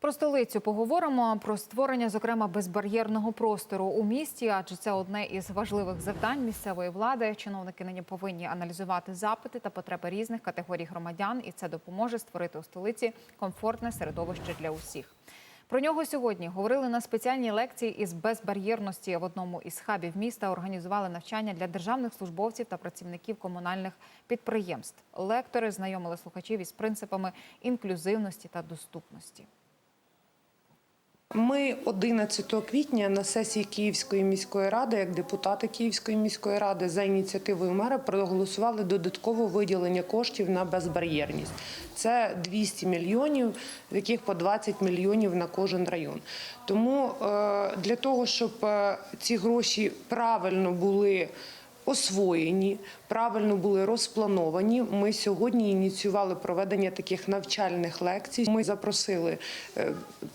Про столицю поговоримо про створення, зокрема, безбар'єрного простору у місті, адже це одне із важливих завдань місцевої влади. Чиновники нині повинні аналізувати запити та потреби різних категорій громадян, і це допоможе створити у столиці комфортне середовище для усіх. Про нього сьогодні говорили на спеціальній лекції із безбар'єрності в одному із хабів міста. Організували навчання для державних службовців та працівників комунальних підприємств. Лектори знайомили слухачів із принципами інклюзивності та доступності. Ми 11 квітня на сесії Київської міської ради, як депутати Київської міської ради, за ініціативою мера проголосували додаткове виділення коштів на безбар'єрність. Це 200 мільйонів, з яких по 20 мільйонів на кожен район. Тому е, для того, щоб е, ці гроші правильно були освоєні, правильно були розплановані. Ми сьогодні ініціювали проведення таких навчальних лекцій. Ми запросили е,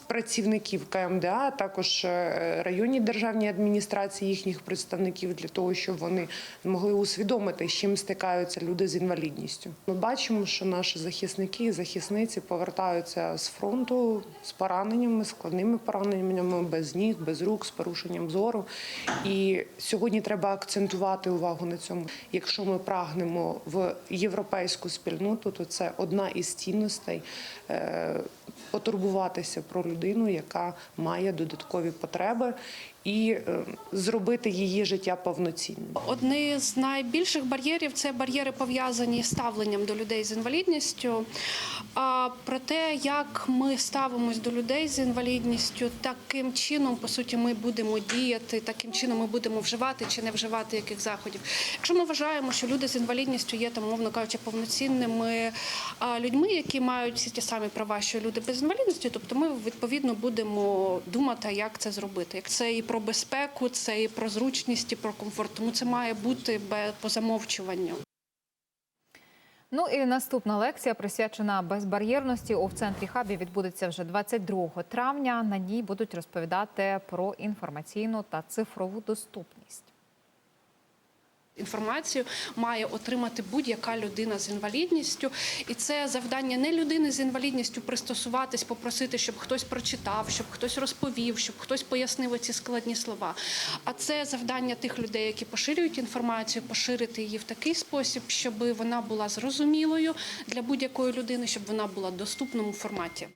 працівників КМДА, а також е, районні державні адміністрації, їхніх представників для того, щоб вони змогли усвідомити, з чим стикаються люди з інвалідністю. Ми бачимо, що наші захисники і захисниці повертаються з фронту з пораненнями, складними пораненнями, без ніг, без рук, з порушенням зору. І сьогодні треба акцентувати увагу на цьому. Якщо ми прагнемо в європейську спільноту, то це одна із цінностей е, потурбуватися про людину, яка має додаткові потреби, і е, зробити її життя повноцінним. Одні з найбільших бар'єрів це бар'єри пов'язані з ставленням до людей з інвалідністю. А про те, як ми ставимось до людей з інвалідністю, таким чином, по суті, ми будемо діяти, таким чином ми будемо вживати чи не вживати яких заходів. Якщо ми вважаємо, що люди з інвалідністю є там, мовно кажучи, повноцінними людьми, які мають всі ті самі права, що люди без інвалідності, тобто ми відповідно будемо думати, як це зробити. Як це і про безпеку, це і про зручність, і про комфорт. Тому це має бути по замовчуванню. Ну і наступна лекція присвячена безбар'єрності у центрі хабі відбудеться вже 22 травня. На ній будуть розповідати про інформаційну та цифрову доступність. Інформацію має отримати будь-яка людина з інвалідністю, і це завдання не людини з інвалідністю пристосуватись, попросити, щоб хтось прочитав, щоб хтось розповів, щоб хтось пояснив ці складні слова. А це завдання тих людей, які поширюють інформацію, поширити її в такий спосіб, щоб вона була зрозумілою для будь-якої людини, щоб вона була в доступному форматі.